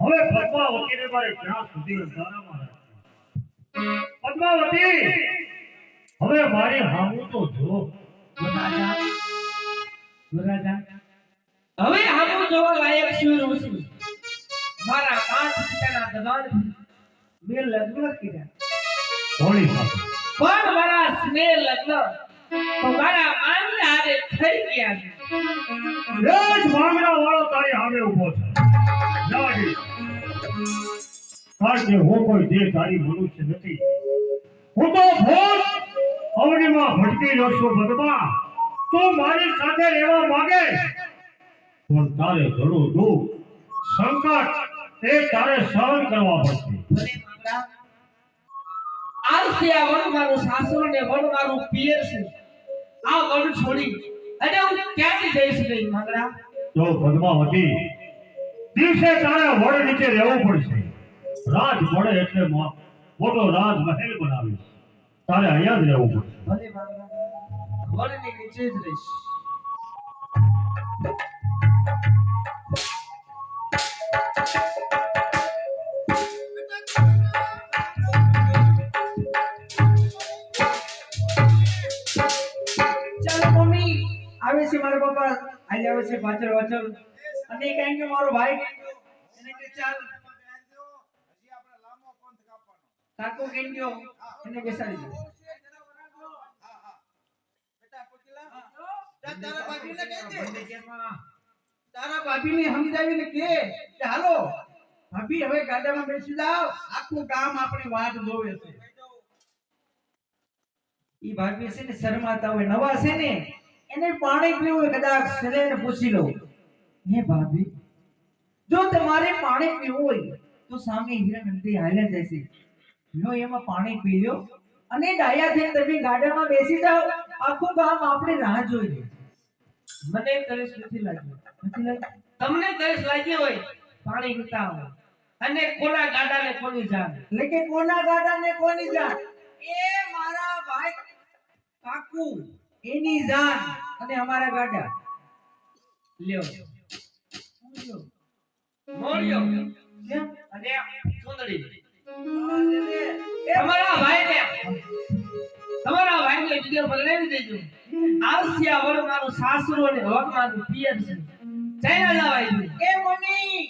હવે પદ્માવતીને મારે ક્યાં સુધી અંધારામાં રાખવી? પદ્માવતી! હવે મારી હામું તો જો હવે હામું જોવા લાયક શું ઋષિ મારા પાંચ પિતાના દબાણ મે લગ્ન કર્યા. હોળી સાથે. પણ મારા સ્નેહ લગ્ન તો મારા માનને હારે થઈ ગયા છે. રોજ જ વાળો તારી સામે ઊભો છે. જાગી. કારણ કે હું કોઈ દેહ તારી મનુષ્ય નથી. હું તો ભૂત અવનીમાં ભટકી રહ્યો છું તું મારી સાથે રહેવા માંગે. પણ તારે ઘણું દુઃખ સંકટ એ તારે સહન કરવા પડશે. આવશે આ વન મારું સાસુ ને વન મારું પિયર છે. આ વન છોડી અને હું ક્યાંથી જઈશ નહીં માંગડા તો પદ્માવતી દિવસે તારે વડ નીચે રહેવું પડશે. રાજ મળે એટલે મો- મોટો રાજ મહેલ બનાવીશ. તારે અહીંયા જ રહેવું પડશે. ભલે માંગડા વનની નીચે જ રહીશ. ચાલો, મમ્મી, આવે છે મારા પપ્પા. આજે આવે છે પાછળ પાછળ. અને કહેન કે મારો ભાઈ. એને કે ચાલ. કાકો કેમ ગયો? એને બેસાડી દો. તારા ભાભીને કહી દે. તારા ભાભીને સમજાવીને કે હાલો ભાભી હવે ગાડામાં બેસી જાવ આખું ગામ આપણી વાટ જોવે છે. ઈ ભાભી છે ને શરમાતા હોય નવા છે ને એને પાણી પીવું હોય કદાચ શરીરને પૂછી લો. હે ભાભી જો તમારે પાણી પીવું હોય તો સામે હિરણ નદી હાલ્યા જશે લો, એમાં પાણી પી લો અને ડાયા થઈને તમે ગાડામાં બેસી જાઓ, આખું ગામ આપણે રાહ જોઈ લે મને તરસ નથી લાગ્યો. નથી લાગ્યો? તમને તરસ લાગ્યો હોય, પાણી પીતા હોય. અને કોના ગાડા ને કોની જાન? એટલે કે કોના ગાડા ને કોની જાન? એ મારા ભાઈ કાકુ, એની જાન અને અમારા ગાડા. લ્યો. મોર્યો અને સુંદરી. તમારા ભાઈને તમારા ભાઈને વિડિયો બનાવી દેજો. આવશે આ મારું સાસરો અને વર મારું પિયર છે. ચાલ્યા જવાય એ મમ્મી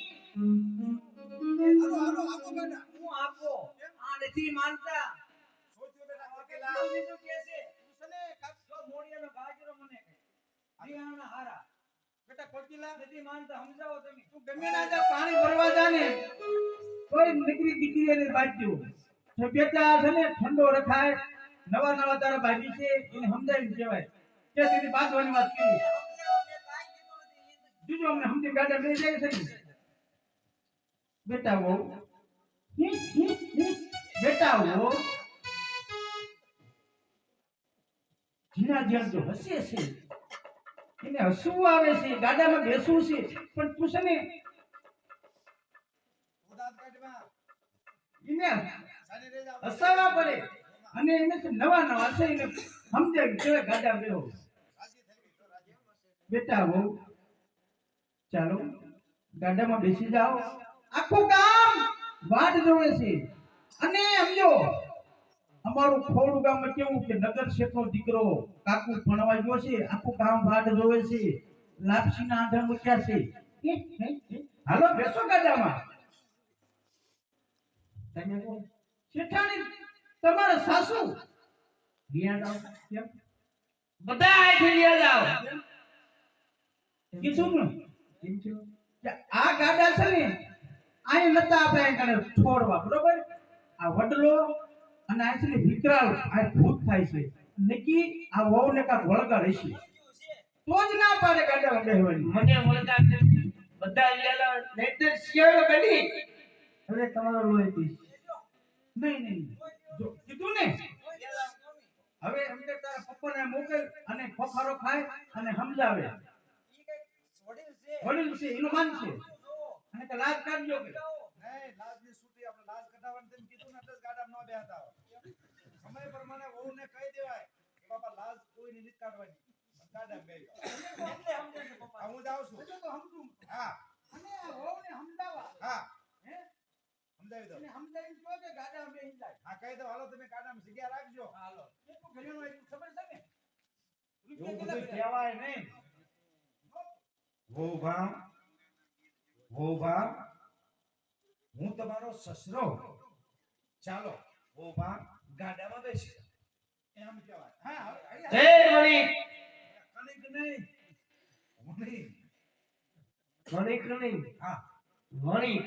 હાલો હાલો આપો ગાડા હું આપો. આ નથી માનતા. સોચ્યો બેટા વકીલા. બીજું કે છે? સને કાપ મોડિયાનો ગાજરો મને કહે. હારા. બેટા વકીલા નથી માનતા સમજાવો તમે. તું ગમે ના દીકરી દીકરી એને બાજ્યો તો બેટા છે ને ઠંડો રખાય, નવા નવા તારા ભાભી છે, એને સમજાવી કહેવાય. ત્યાં સુધી બાંધવાની વાત કરી. બીજું અમને સમજી ગાડા લઈ જાય છે બેટા વહુ. બેટા વહુ. જીના જ્યાં જો હસે છે. એને હસવું આવે છે, ગાડામાં બેસવું છે. પણ તું છે ને એને હસાવા પડે. અને એને નવા નવા છે એને સમજાવી કેવા ગાડા બેહો. બેટા વહુ ચાલો ગાડામાં બેસી જાઓ. આખું ગામ વાટ જોવે છે. અને સમજો અમારું ખોડું ગામ કેવું કે નગર શેઠનો દીકરો કાકુ ભણવા ગયો છે આખું ગામ વાટ જોવે છે. લાપસીના આંધણ મૂક્યા છે. હાલો બેસો ગાડામાં. તમે કોણ? શેઠાણી તમારા સાસુ? રિયા કેમ? બધા કેમ છો? આ ગાડા છે ને અહીં નતા આપણે અહીં છોડવા બરોબર? આ વડલો અને આ છે વિકરાળ આ ભૂત થાય છે. નકી આ વહુ ને કાંક વળગા રહેશે. તો જ ના પાડે ગાડા બેહવાની મને નથી. બધા નહીતર શિયાળો બની. હવે તમારો લોહી પીશ. નહીં નહીં જો કીધું ને હવે એમને તારા પપ્પાને મોકલ અને ફફારો ખાય અને સમજાવે વડીલ છે એનું માન છે અને કે લાજ કાઢજો કે નહીં, લાજની છૂટી આપણે લાજ કઢાવવાનું તેમ કીધું ને એટલે જ ન બેહતા હોય. સમય પ્રમાણે વહુને કહી દેવાય કે બાપા લાજ કોઈની નથી કાઢવાની. પણ ગાડામાં બેહી જાઓ. હા, હું જાઉં છું. સમજું હા, અને આ વહુને સમજાવવા હા, હે સમજાવી દો. કે જાય હા, કહી દો, હાલો તમે ગાડામાં જગ્યા રાખજો. હાલો. એટલું ઘરેણું એટલું ખબર છે ને? એવું બધું કહેવાય નહીં. વહુ ભા, હું તમારો સસરો. ચાલો વહુ ગાડામાં બેસી એમ કહેવાય. હા જય કણિક નહીં. વણી. મણિક નહીં. હા. મણિક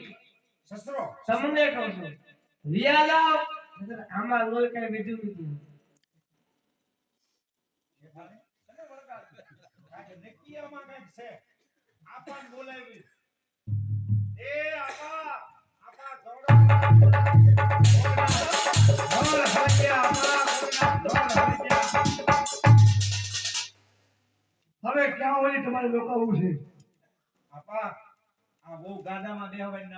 સસરો તમને કહું છું રિયા લાવ નહીંતર આમાં લોહી કઈ બીજું નથી તને વળગાડ. કારણ કે નક્કીયામાં કાંઈક છે. આપાને બોલાવી. એ આપા, આપા, દોડો. દોડ હરજ્યા, આપા, દોડ હરજ્યા. હવે ક્યાં ઓલી તમારે લોકો આવું છે આપા, આ બહુ ગાડામાં બેહવાય ના